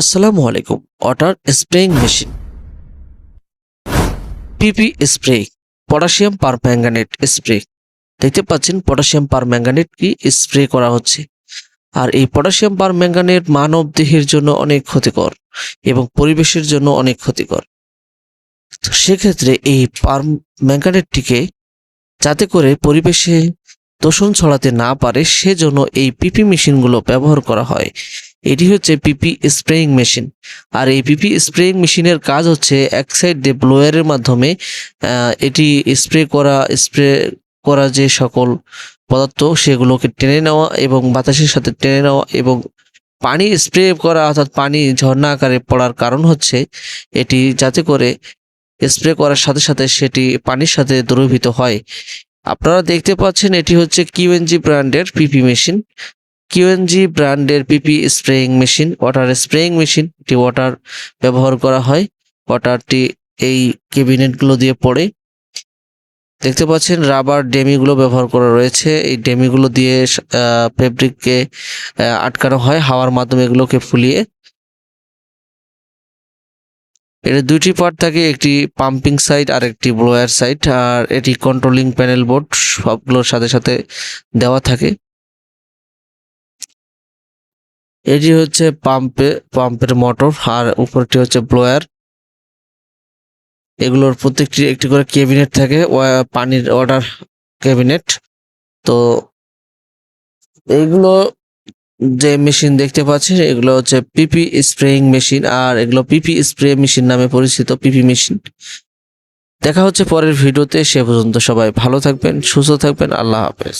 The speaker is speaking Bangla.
আসসালামু আলাইকুম water spraying machine PP spray potassium permanganate spray দেখতে পাচ্ছেন পটাশিয়াম পারম্যাঙ্গানেট কি স্প্রে করা হচ্ছে। আর এই পটাশিয়াম পারম্যাঙ্গানেট মানব দেহের জন্য অনেক ক্ষতিকর এবং পরিবেশের জন্য অনেক ক্ষতিকর। তো সেক্ষেত্রে এই পারম্যাঙ্গানেটটিকে যাতে করে পরিবেশে দূষণ ছড়াতে না পারে, সেজন্য এই পিপি মেশিনগুলো ব্যবহার করা হয়। এটি হচ্ছে পিপি স্প্রেইং মেশিন। আর এই পিপি স্প্রেইং মেশিনের কাজ হচ্ছে এক সাইড দিয়ে ব্লোয়ারের মাধ্যমে এটি স্প্রে করা স্প্রে করা যে সকল পদার্থ সেগুলোকে টেনে নেওয়া এবং বাতাসের সাথে টেনে নেওয়া এবং পানি স্প্রে করা অর্থাৎ পানি ঝর্ণা আকারে পড়ার কারণ হচ্ছে এটি যাতে করে স্প্রে করার সাথে সাথে সেটি পানির সাথে দ্রবীভূত হয়। আপনারা দেখতে পাচ্ছেন এটি হচ্ছে কিউএনজি ব্র্যান্ডের পিপি মেশিন। কিউএনজি ব্র্যান্ডের PP spraying machine water spraying machine এটি ওয়াটার ব্যবহার করা হয়। ওয়াটারটি এই ক্যাবিনেটগুলো দিয়ে পড়ে। দেখতে পাচ্ছেন রাবার ডেমিগুলো ব্যবহার করা রয়েছে। এই ডেমিগুলো দিয়ে ফেব্রিককে আটকানো হয়, হাওয়ার মাধ্যমে এগুলোকে ফুলিয়ে। এর দুইটি পার্ট থাকে, একটি পাম্পিং সাইড আর একটি ব্লোয়ার সাইড আর এটি কন্ট্রোলিং প্যানেল বোর্ড সবগুলোর সাথে সাথে দেওয়া থাকে। এটি হচ্ছে পাম্পে, পাম্পের মোটর আর উপরটি হচ্ছে ব্লোয়ার। এগুলোর প্রত্যেকটি একটি করে ক্যাবিনেট থাকে পানির অর্ডার ক্যাবিনেট। তো এইগুলো যে মেশিন দেখতে পাচ্ছেন, এগুলো হচ্ছে পিপি স্প্রেইং মেশিন আর এগুলো পিপি স্প্রে মেশিন নামে পরিচিত পিপি মেশিন। দেখা হচ্ছে পরের ভিডিওতে, সে পর্যন্ত সবাই ভালো থাকবেন, সুস্থ থাকবেন, আল্লাহ হাফেজ।